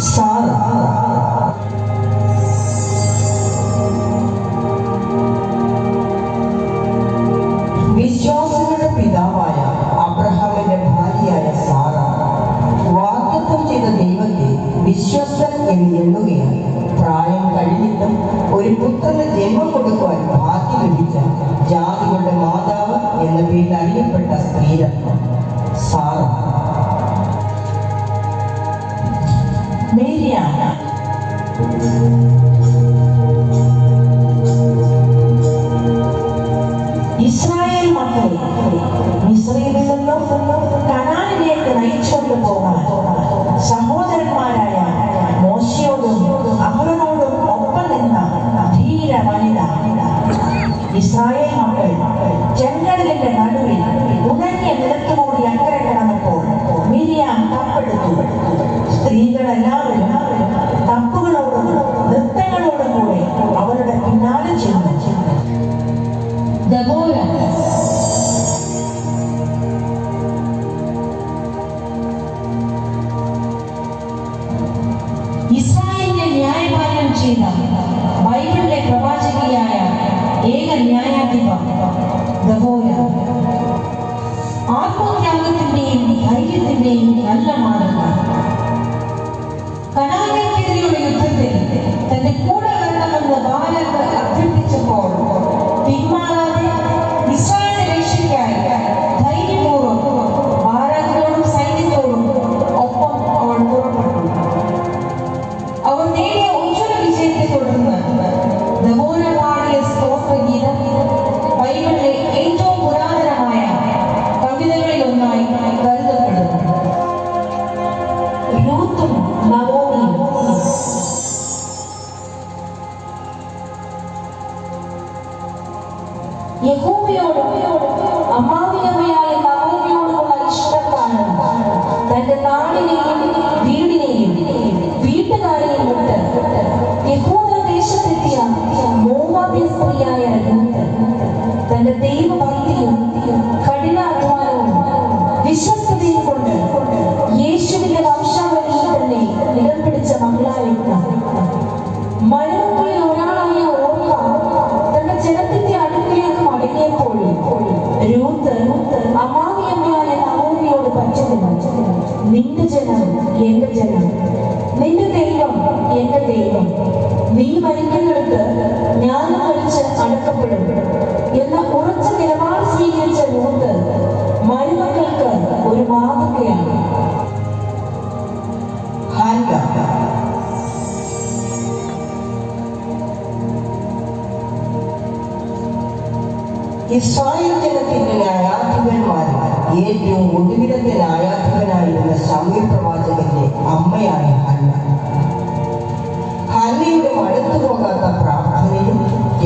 Sara. വിശ്വാസങ്ങളുടെ പിതാവായ അബ്രഹാമിന്റെ ഭാര്യയായ സാറ വാഗ്ദത്തം ചെയ്ത ദൈവത്തെ വിശ്വസ്തൻ പ്രായം കഴിഞ്ഞിട്ടും ഒരു പുത്രന് ജന്മം കൊടുക്കുവാൻ ഭാഗ്യം ലഭിച്ച ജാതികളുടെ മാതാവ് എന്ന പേരിൽ അറിയപ്പെട്ട സ്ത്രീരത്നം. സാറ. ഇസ്രായേൽ മക്കൾ മിസ്രൈമിൽ നിന്നും കനാലിലേക്ക് നയിച്ചുകൊണ്ട് പോകാൻ സഹോദരന്മാരായ ഇസ്രായേലിനെ ന്യായപാലനം ചെയ്ത ബൈബിളിലെ പ്രവാചകിയായ ഏക ന്യായാധിപ ദബോര ആത്മത്യാഗത്തിന്റെയും ധൈര്യത്തിന്റെയും നല്ല മാതൃക കനാനെതിരെയുള്ള യുദ്ധത്തിൽ തന്റെ അടക്കപ്പെടും എന്ന ഉറച്ച നിലപാട് സ്വീകരിച്ച ലൂത്ത് മരുമക്കൾക്ക് ഒരു മാതൃകയാണ്. ഇസ്രായേൽ ജനത്തിന്റെ ന്യായാധിപന്മാരിൽ ഏറ്റവും ഒടുവിലത്തെ ന്യായാധിപനായിരുന്ന സമീർ പ്രവാചകന്റെ അമ്മയായ ഹന്ന. ഹന്നയുടെ മടുത്തു പോകാത്ത പ്രാർത്ഥനയും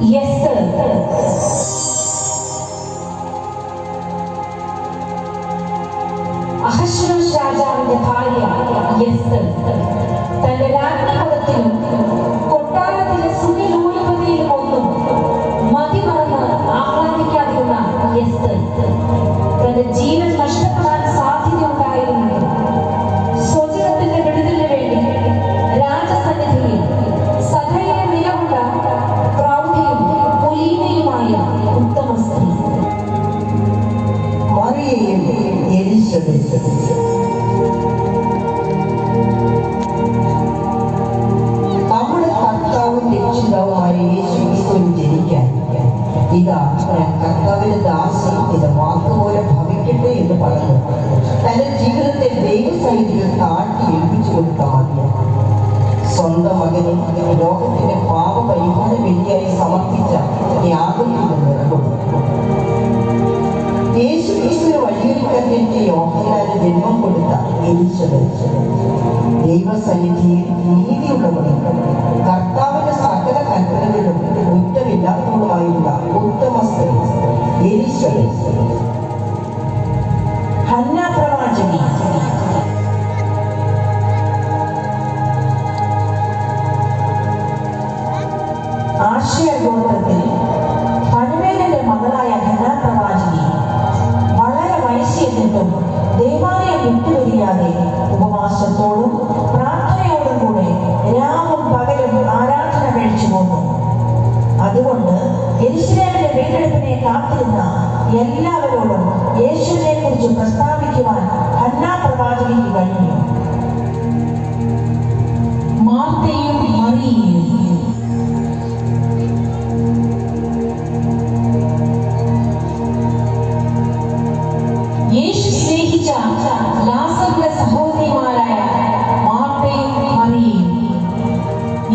Yes, sir. നമ്മുടെ കർത്താവും രക്ഷിതാവുമായ യേശു ക്രിസ്തു ജനിക്കാൻ ഇതാ കർത്താവിന്റെ ദാസി ഇത് വാക്കുപോലെ ഭവിക്കട്ടെ എന്ന് പറഞ്ഞു. തന്റെ ജീവിതത്തെ ദൈവസൈനികർ താഴ്ത്തി ഏൽപ്പിച്ചു കൊടുത്ത മതിയാണ് സ്വന്തം മകനെ ലോകത്തെ യോഹനാന് ജന്മം കൊടുത്ത എലിസബത്ത് ദൈവസന്നിധിയിൽ നീതിയുള്ളവരും കർത്താവിന്റെ സകല കൽപ്പനകളിലും കുറ്റമില്ലാത്തവളുമായിരുന്ന ഉത്തമ സ്ത്രീ എലിസബത്ത് വിട്ടുപിരിയാതെ ഉപവാസത്തോടും പ്രാർത്ഥനയോടും കൂടെ രാവും പകലും ആരാധന കഴിച്ചു പോന്നു അതുകൊണ്ട് യെരുശലേമിന്റെ വീണ്ടെടുപ്പിനെ കാത്തിരുന്ന എല്ലാവരോടും യേശുവിനെ കുറിച്ച് പ്രസ്താവിക്കുവാൻ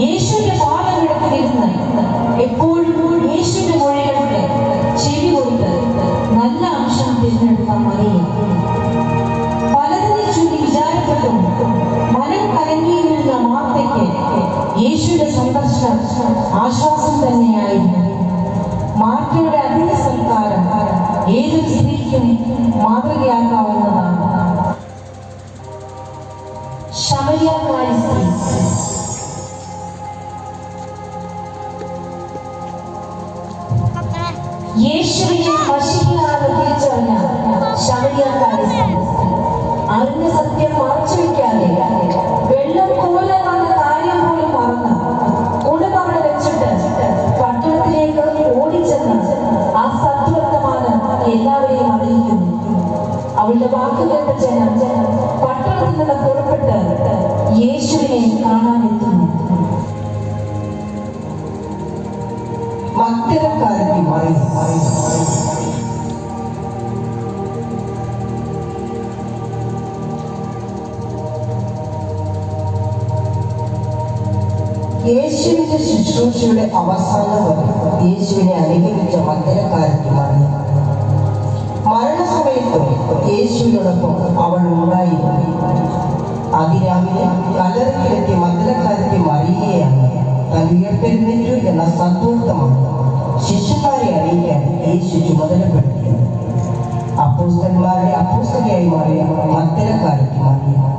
യേശുവിന്റെ പാദമെടുത്തിരുന്ന് എപ്പോഴും യേശുവിന്റെ മൊഴികളുടെ ചെവി കൊടുത്ത് നല്ല അംശം തിരഞ്ഞെടുത്ത മറിയ പലതിനെ ചൊല്ലി വിചാരപ്പെട്ടും മനം കലങ്ങിയിരുന്ന മാർത്തയ്ക്ക് യേശുവിന്റെ സന്ദർശനം ആശ്വാസം തന്നെയായിരുന്നു. മാർത്തയുടെ അതിഥി സൽക്കാരം ഏതൊരു സ്ത്രീക്കും മാതൃകയാക്കാവുന്നതാണ്. ശമരിയാക്കാരി വാക്ക് കേട്ട ജനം പട്ടണത്തിൽ നിന്ന് പുറപ്പെട്ട് യേശുവിനെ യേശുവിന്റെ ശുശ്രൂഷയുടെ അവസാനം വരെ യേശുവിനെ മറിയ. മരണസമയത്തും യേശുവിനോടൊപ്പം അവൾ ഉണ്ടായിരുന്നു അതിരാവിലെ കലറിലെത്തിയ മന്ദിരക്കാരത്തി മറിയുകയാണ് താൻ ഉയർത്തെഴുന്നേറ്റു എന്ന സന്തോഷമാണ് ശിശുക്കാരെ അറിയിക്കാൻ യേശു ചുമതലപ്പെടുത്തിയത്. അപ്പോസ്തന്മാരുടെ അപ്പോസ്തലയായി മാറിയ മന്ദിരക്കാരത്തി മറിയ